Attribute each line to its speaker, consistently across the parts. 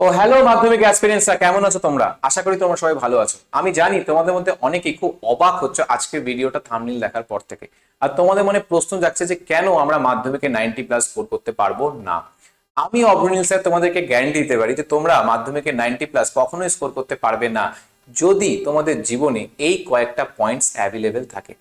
Speaker 1: ও hello মাধ্যমিক অ্যাসপিরেন্টসরা কেমন আছো তোমরা? আশা করি তোমরা সবাই ভালো আছো। আমি জানি তোমাদের মধ্যে অনেকেই খুব অবাক হচ্ছে আজকের ভিডিওটা থামনিল দেখার পর থেকে। আর তোমাদের মনে প্রশ্ন যাচ্ছে যে কেন আমরা মাধ্যমিকে নাইনটি প্লাস স্কোর করতে পারব না? আমি অগ্রণীল স্যার তোমাদেরকে গ্যারান্টি দিতে পারি যে তোমরা মাধ্যমিকে নাইনটি প্লাস কখনোই স্কোর করতে পারবে না, যদি তোমাদের জীবনে এই কয়েকটা পয়েন্টস অ্যাভেলেবেল থাকে।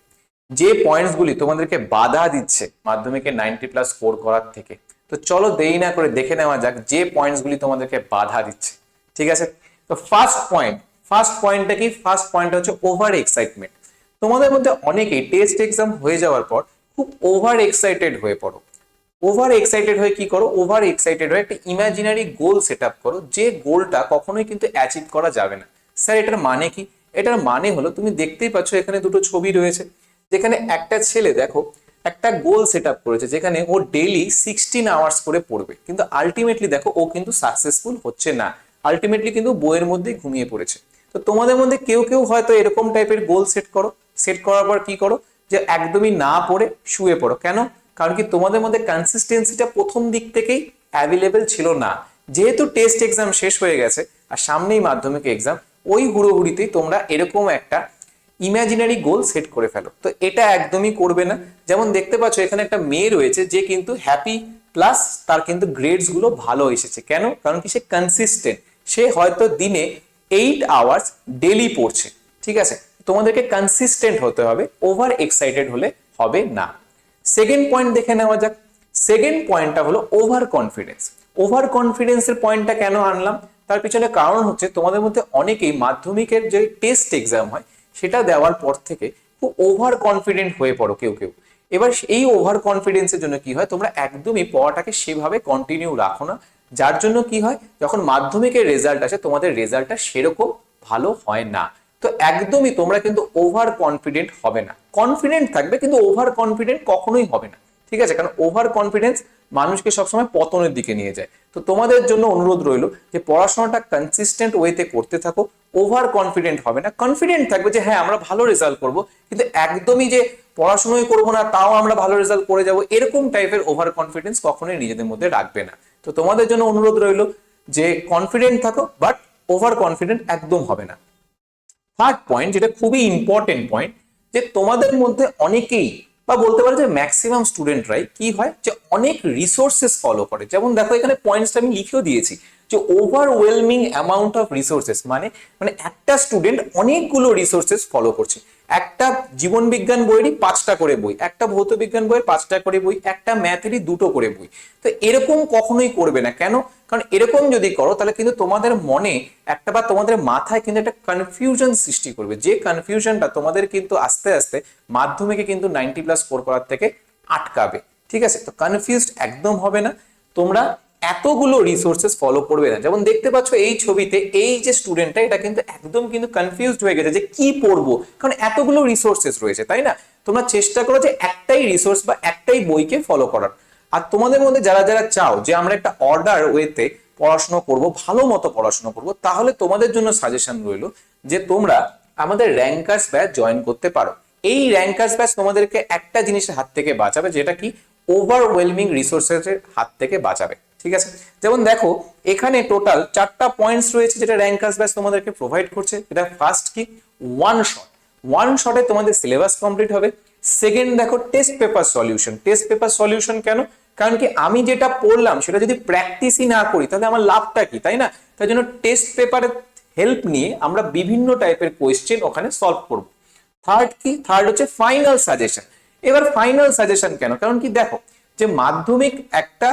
Speaker 1: যে পয়েন্টসগুলি তোমাদেরকে বাধা দিচ্ছে মাধ্যমিকে নাইনটি প্লাস স্কোর করার থেকে তো চলো দেরি না করে দেখে নেওয়া যাক যে পয়েন্টসগুলি তোমাদেরকে বাধা দিচ্ছে। ঠিক আছে? তো ফার্স্ট পয়েন্ট ফার্স্ট পয়েন্টটা কি? ফার্স্ট পয়েন্টটা হচ্ছে ওভার এক্সাইটমেন্ট তোমাদের মধ্যে অনেকেই টেস্ট এক্সাম হয়ে যাওয়ার পর খুব ওভার এক্সাইটেড হয়ে পড়ো। ওভার এক্সাইটেড হয়ে কি করো? ওভার এক্সাইটেড হয়ে একটা ইমাজিনারি গোল সেট করো, যে গোলটা কখনোই কিন্তু অ্যাচিভ করা যাবে না। স্যার এটার মানে কি? এটার মানে হলো, তুমি দেখতেই পাচ্ছ এখানে দুটো ছবি রয়েছে। যেখানে একটা ছেলে, দেখো একটা গোল সেট আপ করেছে যেখানে ও ডেইলি সিক্সটিন আওয়ার্স করে পড়বে। কিন্তু আলটিমেটলি দেখো, ও কিন্তু সাকসেসফুল হচ্ছে না। আলটিমেটলি কিন্তু বইয়ের মধ্যেই ঘুমিয়ে পড়েছে। তো তোমাদের মধ্যে কেউ কেউ হয়তো এরকম টাইপের গোল সেট করো। সেট করার পর কি করো? যে একদমই না পড়ে শুয়ে পড়ো। কেন? কারণ কি তোমাদের মধ্যে কনসিস্টেন্সিটা প্রথম দিক থেকেই অ্যাভেলেবেল ছিল না। যেহেতু টেস্ট এক্সাম শেষ হয়ে গেছে, আর সামনেই মাধ্যমিক এক্সাম ওই হুড়োহুড়িতেই তোমরা এরকম একটা ইমাজিনারি গোল সেট করে ফেলো। তো এটা একদমই করবে না। যেমন দেখতে পাচ্ছ, এখানে একটা মেয়ে রয়েছে, যে কিন্তু হ্যাপি প্লাস তার কিন্তু গ্রেডসগুলো ভালো এসেছে। কেন? কারণ কি সে কনসিস্টেন্ট সে হয়তো দিনে এইট আওয়ার্স ডেলি পড়ছে। ঠিক আছে? তোমাদেরকে কনসিস্টেন্ট হতে হবে ওভার এক্সাইটেড হলে হবে না। সেকেন্ড পয়েন্ট দেখে নেওয়া যাক। সেকেন্ড পয়েন্টটা হলো ওভার কনফিডেন্স ওভার কনফিডেন্সের পয়েন্টটা কেন আনলাম? তার পিছনে কারণ হচ্ছে, তোমাদের মধ্যে অনেকেই মাধ্যমিকের যে টেস্ট এক্সাম হয় সেটা দেওয়ার পর থেকে খুব ওভার কনফিডেন্ট হয়ে পড়ো কেউ কেউ। এবার এই ওভার কনফিডেন্সের জন্য কি হয়? তোমরা একদমই পড়াটাকে সেভাবে কন্টিনিউ রাখো না। যার জন্য কি হয়? যখন মাধ্যমিকের রেজাল্ট আসে, তোমাদের রেজাল্টটা সেরকম ভালো হয় না। তো একদমই তোমরা কিন্তু ওভার কনফিডেন্ট হবে না। কনফিডেন্ট থাকবে কিন্তু ওভার কনফিডেন্ট কখনোই হবে না। ঠিক আছে? কারণ ওভার কনফিডেন্স মানুষকে সবসময় পতনের দিকে নিয়ে যায়। তো তোমাদের জন্য অনুরোধ রইল যে পড়াশোনাটা কনসিস্টেন্ট ওয়েতে করতে থাকো ওভার কনফিডেন্ট হবে না। কনফিডেন্ট থাকবে যে হ্যাঁ আমরা ভালো রেজাল্ট করব, কিন্তু একদমই যে পড়াশোনাই করব না, তাও আমরা ভালো রেজাল্ট করে যাব, এরকম টাইপের ওভার কনফিডেন্স কখনোই নিজেদের মধ্যে রাখবে না। তো তোমাদের জন্য অনুরোধ রইল যে কনফিডেন্ট থাকো বাট ওভার কনফিডেন্ট একদম হবে না। থার্ড পয়েন্ট যেটা খুবই ইম্পর্টেন্ট পয়েন্ট যে তোমাদের মধ্যে অনেকেই বা বলতে পারে যে ম্যাক্সিমাম স্টুডেন্টরাই কি হয় যে অনেক রিসোর্সেস ফলো করে। যেমন দেখো এখানে পয়েন্টসটা আমি লিখেও দিয়েছি যে ওভারওয়েলমিং অ্যামাউন্ট অফ রিসোর্সেস মানে মানে একটা স্টুডেন্ট অনেকগুলো রিসোর্সেস ফলো করছে। একটা জীবন বিজ্ঞান বইয়েরই পাঁচটা করে বই, একটা ভৌত বিজ্ঞান বইয়ের পাঁচটা করে বই, একটা ম্যাথেরই দুটো করে বই। তো এরকম কখনোই করবে না। কেন? কারণ এরকম যদি করো, তাহলে কিন্তু তোমাদের মনে একটা বা তোমাদের মাথায় কিন্তু একটা কনফিউশন সৃষ্টি করবে। যে কনফিউশনটা তোমাদের কিন্তু আস্তে আস্তে মাধ্যমিকে কিন্তু নাইনটি প্লাস স্কোর করার থেকে আটকাবে। ঠিক আছে? তো কনফিউজড একদম হবে না। তোমরা এতগুলো রিসোর্সেস ফলো করবে না। যেমন দেখতে পাচ্ছ এই ছবিতে এই যে স্টুডেন্টটা এটা কিন্তু একদম কিন্তু কনফিউজড হয়ে গেছে যে কি পড়ব? কারণ এতগুলো রিসোর্সেস রয়েছে, তাই না? তোমরা চেষ্টা করো যে একটাই রিসোর্স বা একটাই বইকে ফলো করার। আর তোমাদের মধ্যে যারা যারা চাও যে আমরা একটা অর্ডার ওয়েতে পড়াশোনা করব, ভালো মতো পড়াশোনা করব, তাহলে তোমাদের জন্য সাজেশন রইল যে তোমরা আমাদের র্যাঙ্কার্স ব্যাচ জয়েন করতে পারো। এই র্যাঙ্কার্স ব্যাচ তোমাদেরকে একটা জিনিসের হাত থেকে বাঁচাবে, যেটা কি ওভারওয়েলমিং রিসোর্সের হাত থেকে বাঁচাবে। ঠিক আছে? যেমন দেখো, এখানে টোটাল চারটা পয়েন্টস রয়েছে যেটা র্যাঙ্কার্স ব্যাচ তোমাদেরকে প্রোভাইড করছে। এটা ফার্স্ট কি? ওয়ান শট ওয়ান শটে তোমাদের সিলেবাস কমপ্লিট হবে। সেকেন্ড দেখো test paper solution test paper solution কেন? কারণ কি, আমি যেটা পড়লাম, সেটা যদি প্র্যাকটিসই না করি, তাহলে আমার লাভটা কি, তাই না? তাই জন্য টেস্ট পেপারের হেল্প নিয়ে আমরা বিভিন্ন টাইপের কোয়েশ্চেন ওখানে সলভ করব। থার্ড কি? থার্ড হচ্ছে ফাইনাল সাজেশন এবার ফাইনাল সাজেশন কেন? কারণ কি, দেখো, যে মাধ্যমিক একটা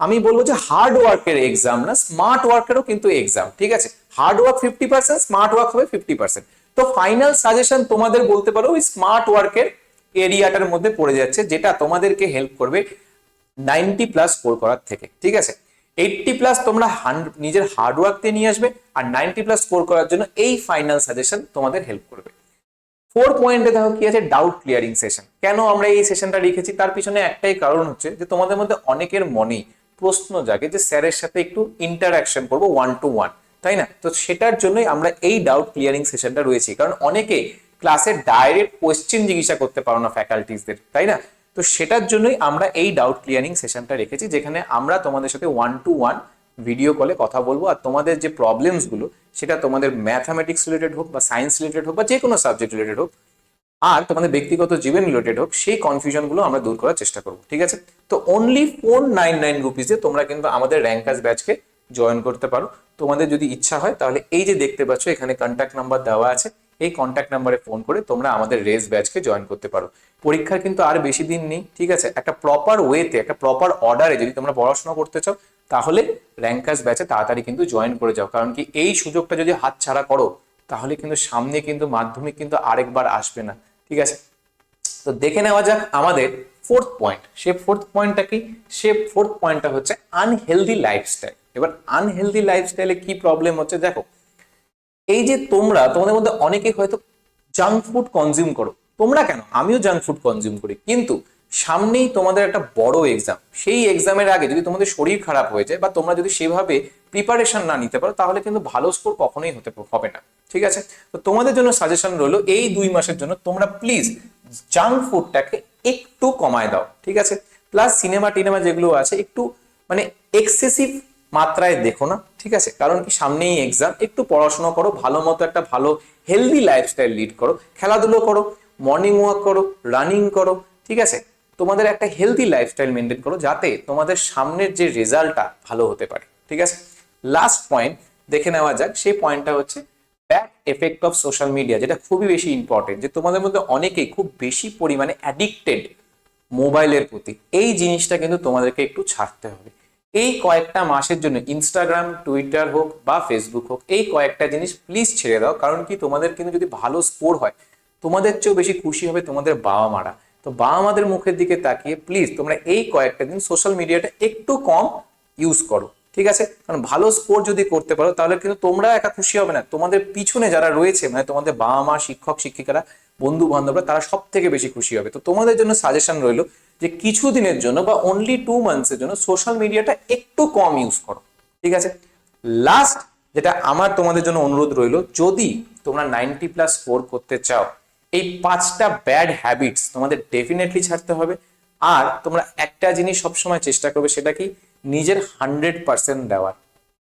Speaker 1: আমি বলব যে হার্ড ওয়ার্কের এক্সাম না স্মার্ট ওয়ার্কেরও কিন্তু এক্সাম ঠিক আছে? Hard work fifty percent smart work হবে ফিফটি পার্সেন্ট তো ফাইনাল সাজেশন তোমাদের বলতে পারো, ওই স্মার্ট ওয়ার্কের এরিয়াটার মধ্যে পড়ে যাচ্ছে, যেটা তোমাদেরকে হেল্প করবে নাইনটি প্লাস স্কোর করার থেকে, ঠিক আছে? এইটটি প্লাস তোমরা নিজের হার্ড ওয়ার্ক দিয়ে নিয়ে আসবে, আর নাইনটি প্লাস স্কোর করার জন্য এই ফাইনাল সাজেশন তোমাদের হেল্প করবে। ফোর পয়েন্টে দেখো কি আছে ডাউট ক্লিয়ারিং সেশন কেন আমরা এই সেশনটা লিখেছি তার পিছনে একটাই কারণ হচ্ছে যে তোমাদের মধ্যে অনেকের মনেই প্রশ্ন জাগে যে স্যারের সাথে একটু ইন্টারাকশন করব ওয়ান টু ওয়ান তাই না? তো সেটার জন্যই আমরা এই ডাউট ক্লিয়ারিং সেশনটা রয়েছি। কারণ অনেকে ক্লাসে ডাইরেক্ট কোয়েশ্চেন জিজ্ঞাসা করতে পারো না ফ্যাকাল্টিসদের তাই না? তো সেটার জন্যই আমরা এই ডাউট ক্লিয়ারিং সেশনটা রেখেছি, যেখানে আমরা তোমাদের সাথে ওয়ান টু ওয়ান ভিডিও কলে কথা বলব। আর তোমাদের যে প্রবলেমসগুলো সেটা তোমাদের ম্যাথামেটিক্স রিলেটেড হোক বা সায়েন্স রিলেটেড হোক বা যে কোনো সাবজেক্ট রিলেটেড হোক আর তোমাদের ব্যক্তিগত জীবন রিলেটেড হোক, সেই কনফিউশনগুলো আমরা দূর করার চেষ্টা করব, ঠিক আছে? তো অনলি ফোর নাইন নাইন রুপিসে তোমরা কিন্তু আমাদের র্যাঙ্কাস ব্যাচকে জয়েন করতে পারো। তোমাদের যদি ইচ্ছা হয়, তাহলে এই যে দেখতে পাচ্ছ, এখানে কন্ট্যাক্ট নাম্বার দেওয়া আছে, এই কন্ট্যাক্ট নাম্বারে ফোন করে তোমরা আমাদের রেস ব্যাচকে জয়েন করতে পারো। পরীক্ষার কিন্তু আর বেশি দিন নেই, ঠিক আছে? একটা প্রপার ওয়েতে একটা প্রপার অর্ডারে যদি তোমরা পড়াশোনা করতে চাও, তাহলে র্যাঙ্কাস ব্যাচে তাড়াতাড়ি কিন্তু জয়েন করে যাও। কারণ কি, এই সুযোগটা যদি হাতছাড়া করো তাহলে কিন্তু সামনে কিন্তু মাধ্যমিক কিন্তু আরেকবার আসবে না। ঠিক আছে? তো দেখে নেওয়া যাক আমাদের ফোর্থ পয়েন্ট সে ফোর্থ পয়েন্টটা কি? সে ফোর্থ পয়েন্টটা হচ্ছে আনহেলদি লাইফস্টাইল এবার আনহেলদি লাইফস্টাইলে কি প্রবলেম হচ্ছে? দেখো, এই যে তোমরা, তোমাদের মধ্যে অনেকে হয়তো জাঙ্ক ফুড কনজিউম করো। তোমরা কেন? আমিও জাঙ্ক ফুড কনজিউম করি। কিন্তু সামনেই তোমাদের একটা বড় এক্সাম সেই এক্সামের আগে যদি তোমাদের শরীর খারাপ হয়ে যায় বা তোমরা যদি সেভাবে প্রিপারেশন না নিতে পারো, তাহলে কিন্তু ভালো স্কোর কখনোই হতে হবে না। ঠিক আছে? তো তোমাদের জন্য সাজেশন রইল, এই দুই মাসের জন্য তোমরা প্লিজ জাঙ্ক ফুডটাকে একটু কমায় দাও, ঠিক আছে? প্লাস সিনেমা টিনেমা যেগুলো আছে, একটু মানে এক্সেসিভ মাত্রায় দেখো না, ঠিক আছে? কারণ কি সামনেই এক্সাম একটু পড়াশোনা করো, ভালো মতো একটা ভালো হেলদি লাইফস্টাইল লিড করো, খেলাধুলো করো মর্নিং ওয়াক করো রানিং করো, ঠিক আছে? তোমাদের একটা হেলদি লাইফস্টাইল মেনটেন করো, যাতে তোমাদের সামনের যে রেজাল্টটা ভালো হতে পারে, ঠিক আছে? লাস্ট পয়েন্ট দেখে নেওয়া যাক, সেই পয়েন্টটা হচ্ছে bad effect of social media যেটা খুবই বেশি ইম্পর্টেন্ট যে তোমাদের মধ্যে অনেকেই খুব বেশি পরিমাণে অ্যাডিক্টেড মোবাইলের প্রতি, এই জিনিসটা কিন্তু তোমাদেরকে একটু ছাড়তে হবে। এই কয়েকটা মাসের জন্য ইনস্টাগ্রাম টুইটার হোক বা ফেসবুক হোক, এই কয়েকটা জিনিস প্লিজ ছেড়ে দাও, কারণ কি তোমাদের কিন্তু যদি ভালো স্কোর হয়, তোমাদের চেয়েও বেশি খুশি হবে তোমাদের বাবা মারা তো বাবা মাদের মুখের দিকে তাকিয়ে প্লিজ তোমরা এই কয়েকটা দিন সোশ্যাল মিডিয়াটা একটু কম ইউজ করো। ঠিক আছে? কারণ ভালো স্কোর যদি করতে পারো, তাহলে কিন্তু তোমরা একা খুশি হবে না। তোমাদের পিছনে যারা রয়েছে মানে তোমাদের বাবা মা, শিক্ষক, শিক্ষিকারা বন্ধু বান্ধবরা তারা সব থেকে বেশি খুশি হবে। তো তোমাদের জন্য সাজেশন রইল যে কিছু দিনের জন্য বা অনলি টু মান্থসের জন্য সোশ্যাল মিডিয়াটা একটু কম ইউজ করো। ঠিক আছে? লাস্ট যেটা আমার তোমাদের জন্য অনুরোধ রইল, যদি তোমরা নাইনটি প্লাস স্কোর করতে চাও, এই পাঁচটা ব্যাড হ্যাবিটস তোমাদের ডেফিনেটলি ছাড়তে হবে। আর তোমরা একটা জিনিস সবসময় চেষ্টা করবে, সেটা কি? নিজের হান্ড্রেড পার্সেন্ট দেওয়ার।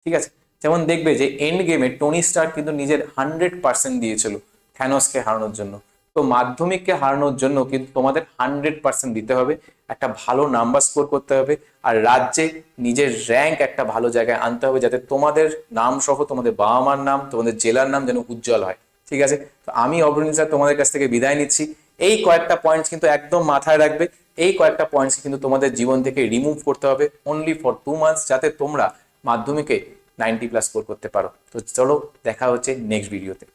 Speaker 1: ঠিক আছে? যেমন দেখবে যে এন্ড গেমে টনি স্টার কিন্তু নিজের হান্ড্রেড পার্সেন্ট দিয়েছিল থ্যানোসকে হারানোর জন্য। তো মাধ্যমিককে হারানোর জন্য কিন্তু তোমাদের হান্ড্রেড পার্সেন্ট দিতে হবে, একটা ভালো নাম্বার স্কোর করতে হবে, আর রাজ্যে নিজের র্যাঙ্ক একটা ভালো জায়গায় আনতে হবে যাতে তোমাদের নাম সহ তোমাদের বাবা মার নাম, তোমাদের জেলার নাম যেন উজ্জ্বল হয়। ঠিক আছে? তো আমি অগ্রণী স্যার তোমাদের কাছ থেকে বিদায় নিচ্ছি। এই কয়েকটা পয়েন্টস কিন্তু একদম মাথায় রাখবে। এই কয়েকটা পয়েন্টস কিন্তু তোমাদের জীবন থেকে রিমুভ করতে হবে অনলি ফর টু মান্থস যাতে তোমরা মাধ্যমিকে নাইনটি প্লাস স্কোর করতে পারো। তো চলো দেখা হচ্ছে নেক্সট ভিডিওতে